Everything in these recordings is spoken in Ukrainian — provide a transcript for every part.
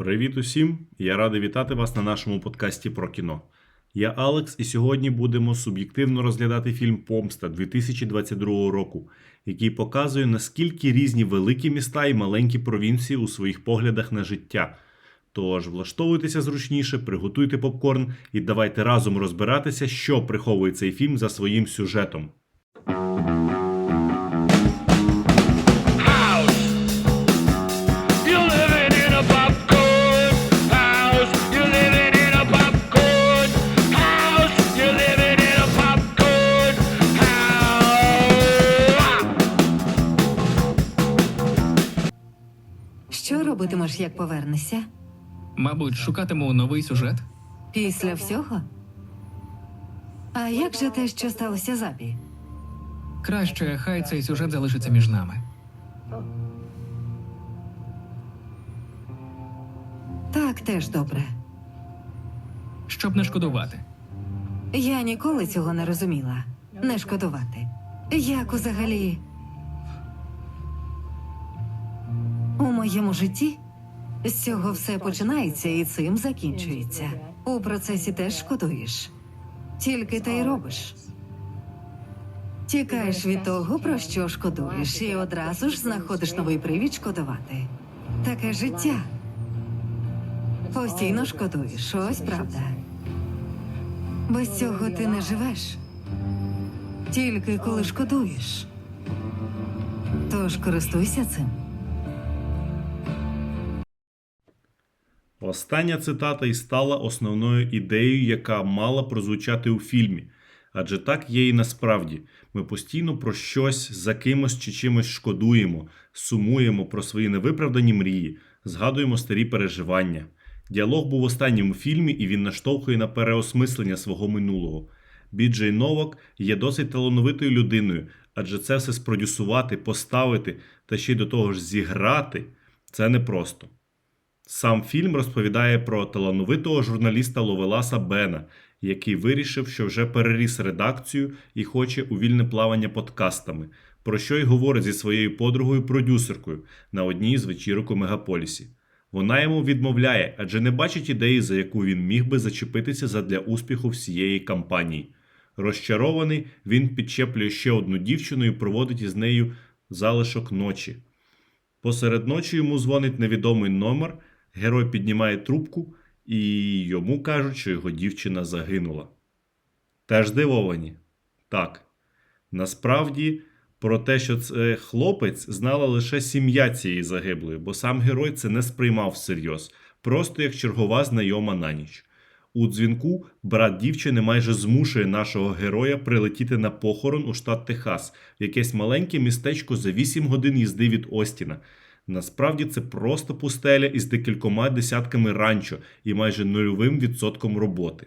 Привіт усім! Я радий вітати вас на нашому подкасті про кіно. Я Алекс, і сьогодні будемо суб'єктивно розглядати фільм Помста 2022 року, який показує наскільки різні великі міста і маленькі провінції у своїх поглядах на життя. Тож влаштовуйтеся зручніше, приготуйте попкорн і давайте разом розбиратися, що приховує цей фільм за своїм сюжетом. Робитимеш, як повернешся? Мабуть, шукатиму новий сюжет. Після всього? А як же те, що сталося запі? Краще, хай цей сюжет залишиться між нами. Так теж добре. Щоб не шкодувати. Я ніколи цього не розуміла. Не шкодувати. Як взагалі. У моєму житті з цього все починається і цим закінчується. У процесі теж шкодуєш. Тільки те й робиш. Тікаєш від того, про що шкодуєш, і одразу ж знаходиш новий привід шкодувати. Таке життя. Постійно шкодуєш, ось правда. Без цього ти не живеш. Тільки коли шкодуєш. Тож користуйся цим. Остання цитата і стала основною ідеєю, яка мала прозвучати у фільмі. Адже так є і насправді. Ми постійно про щось за кимось чи чимось шкодуємо, сумуємо про свої невиправдані мрії, згадуємо старі переживання. Діалог був останнім у фільмі, і він наштовхує на переосмислення свого минулого. Біджей Новак є досить талановитою людиною, адже це все спродюсувати, поставити та ще й до того ж зіграти це непросто. Сам фільм розповідає про талановитого журналіста Ловеласа Бена, який вирішив, що вже переріс редакцію і хоче у вільне плавання подкастами, про що й говорить зі своєю подругою продюсеркою на одній з вечірок у мегаполісі. Вона йому відмовляє, адже не бачить ідеї, за яку він міг би зачепитися задля успіху всієї кампанії. Розчарований, він підчеплює ще одну дівчину і проводить із нею залишок ночі. Посеред ночі йому дзвонить невідомий номер, герой піднімає трубку і йому кажуть, що його дівчина загинула. Теж здивовані? Так. Насправді, про те, що це хлопець, знала лише сім'я цієї загиблої, бо сам герой це не сприймав всерйоз, просто як чергова знайома на ніч. У дзвінку брат дівчини майже змушує нашого героя прилетіти на похорон у штат Техас, в якесь маленьке містечко за 8 годин їзди від Остіна. Насправді це просто пустеля із декількома десятками ранчо і майже нульовим відсотком роботи.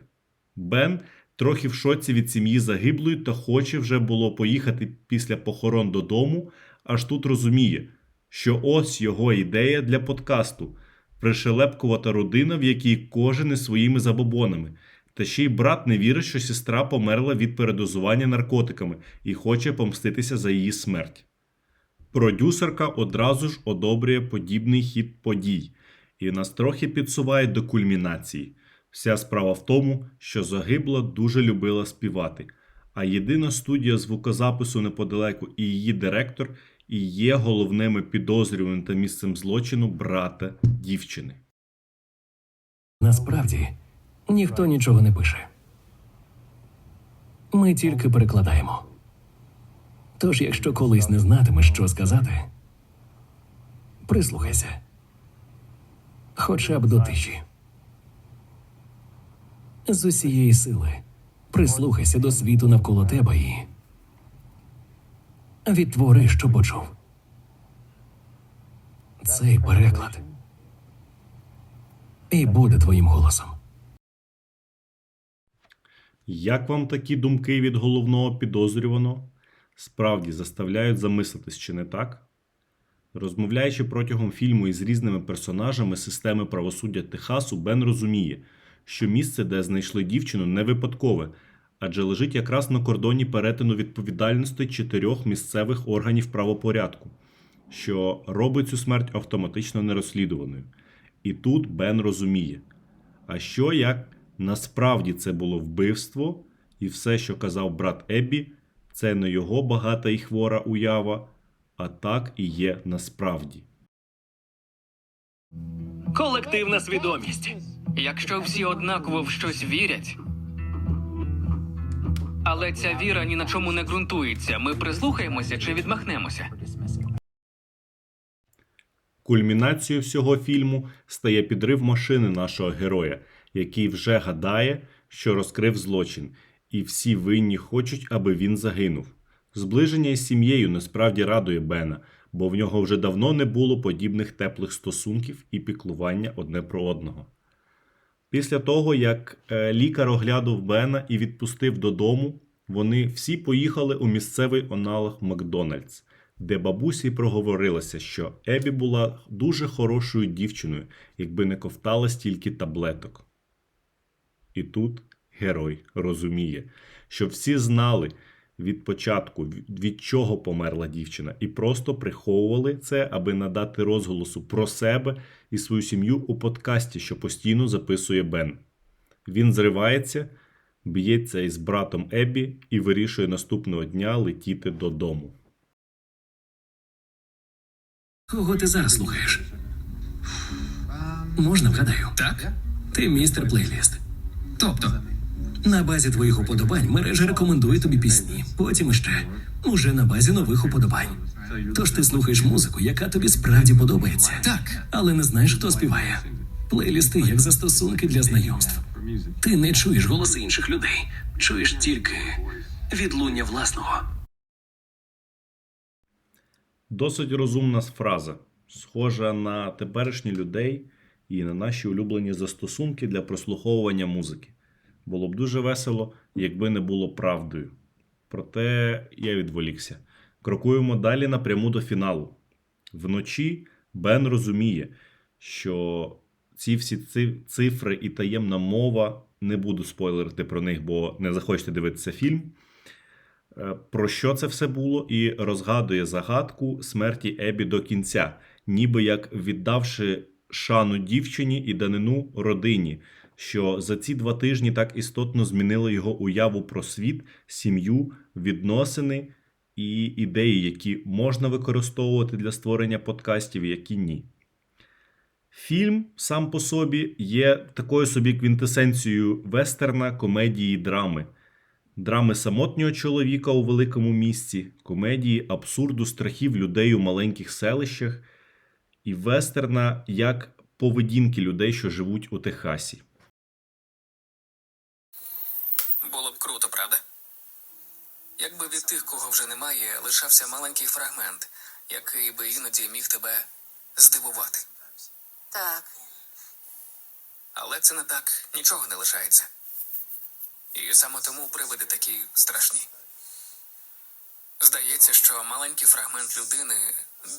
Бен трохи в шоці від сім'ї загиблої та хоче вже було поїхати після похорон додому, аж тут розуміє, що ось його ідея для подкасту пришелепкувата родина, в якій кожен із своїми забобонами. Та ще й брат не вірить, що сестра померла від передозування наркотиками і хоче помститися за її смерть. Продюсерка одразу ж одобрює подібний хід подій і нас трохи підсуває до кульмінації. Вся справа в тому, що загибла дуже любила співати, а єдина студія звукозапису неподалеку і її директор і є головними підозрюваним та місцем злочину брата дівчини. Насправді ніхто нічого не пише. Ми тільки перекладаємо. Тож, якщо колись не знатимеш, що сказати, прислухайся. Хоча б до тиші. З усієї сили прислухайся до світу навколо тебе і відтвори, що почув. Цей переклад і буде твоїм голосом. Як вам такі думки від головного підозрюваного? Справді заставляють замислитись, чи не так? Розмовляючи протягом фільму із різними персонажами системи правосуддя Техасу, Бен розуміє, що місце, де знайшли дівчину, не випадкове, адже лежить якраз на кордоні перетину відповідальності чотирьох місцевих органів правопорядку, що робить цю смерть автоматично нерозслідуваною. І тут Бен розуміє. А що як насправді це було вбивство, і все, що казав брат Еббі, це не його багата і хвора уява, а так і є насправді. Колективна свідомість. Якщо всі однаково в щось вірять. Але ця віра ні на чому не ґрунтується. Ми прислухаємося чи відмахнемося. Кульмінацією всього фільму стає підрив машини нашого героя, який вже гадає, що розкрив злочин, і всі винні хочуть, аби він загинув. Зближення із сім'єю насправді радує Бена, бо в нього вже давно не було подібних теплих стосунків і піклування одне про одного. Після того, як е, лікар оглядав Бена і відпустив додому, вони всі поїхали у місцевий аналог Макдональдс, де бабусі проговорилася, що Ебі була дуже хорошою дівчиною, якби не ковтала стільки таблеток. І тут герой розуміє, що всі знали від початку, від чого померла дівчина, і просто приховували це, аби надати розголосу про себе і свою сім'ю у подкасті, що постійно записує Бен. Він зривається, б'ється із братом Ебі і вирішує наступного дня летіти додому. Кого ти зараз слухаєш? Можна вгадаю? Так? Ти містер плейліст. Тобто, На базі твоїх уподобань мережа рекомендує тобі пісні. Потім іще. Уже на базі нових уподобань. Тож ти слухаєш музику, яка тобі справді подобається. так. Але не знаєш, хто співає. Плейлісти як застосунки для знайомств. Ти не чуєш голоси інших людей, чуєш тільки відлуння власного. Досить розумна фраза, схожа на теперішні людей і на наші улюблені застосунки для прослуховування музики. Було б дуже весело, якби не було правдою. Проте я відволікся. Крокуємо далі напряму до фіналу. Вночі Бен розуміє, що ці всі цифри і таємна мова не буду спойлерити про них, бо не захочете дивитися фільм. Е, Про що це все було, і розгадує загадку смерті Ебі до кінця, ніби як віддавши шану дівчині і данину родині, що за ці два тижні так істотно змінило його уяву про світ, сім'ю, відносини і ідеї, які можна використовувати для створення подкастів, які ні. Фільм сам по собі є такою собі квінтесенцією вестерна, комедії, драми драми самотнього чоловіка у великому місті, комедії абсурду страхів людей у маленьких селищах і вестерна як поведінки людей, що живуть у Техасі. Було б круто, правда? Якби від тих, кого вже немає, лишався маленький фрагмент, який би іноді міг тебе здивувати. Так, Але це не так, нічого не лишається. І саме тому привиди такі страшні. Здається, що маленький фрагмент людини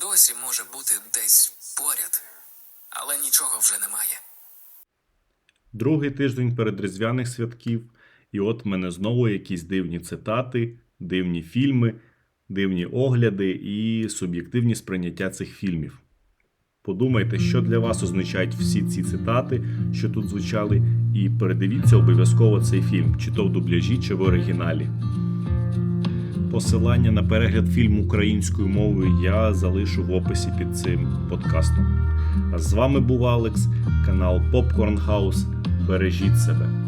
досі може бути десь поряд, але нічого вже немає. Другий тиждень перед різдвяних святків, і от мене знову якісь дивні цитати, дивні фільми, дивні огляди і суб'єктивні сприйняття цих фільмів. Подумайте, що для вас означають всі ці цитати, що тут звучали, і передивіться обов'язково цей фільм, чи то в дубляжі, чи в оригіналі. Посилання на перегляд фільму українською мовою я залишу в описі під цим подкастом. А з вами був Алекс, канал Popcorn House. Бережіть себе.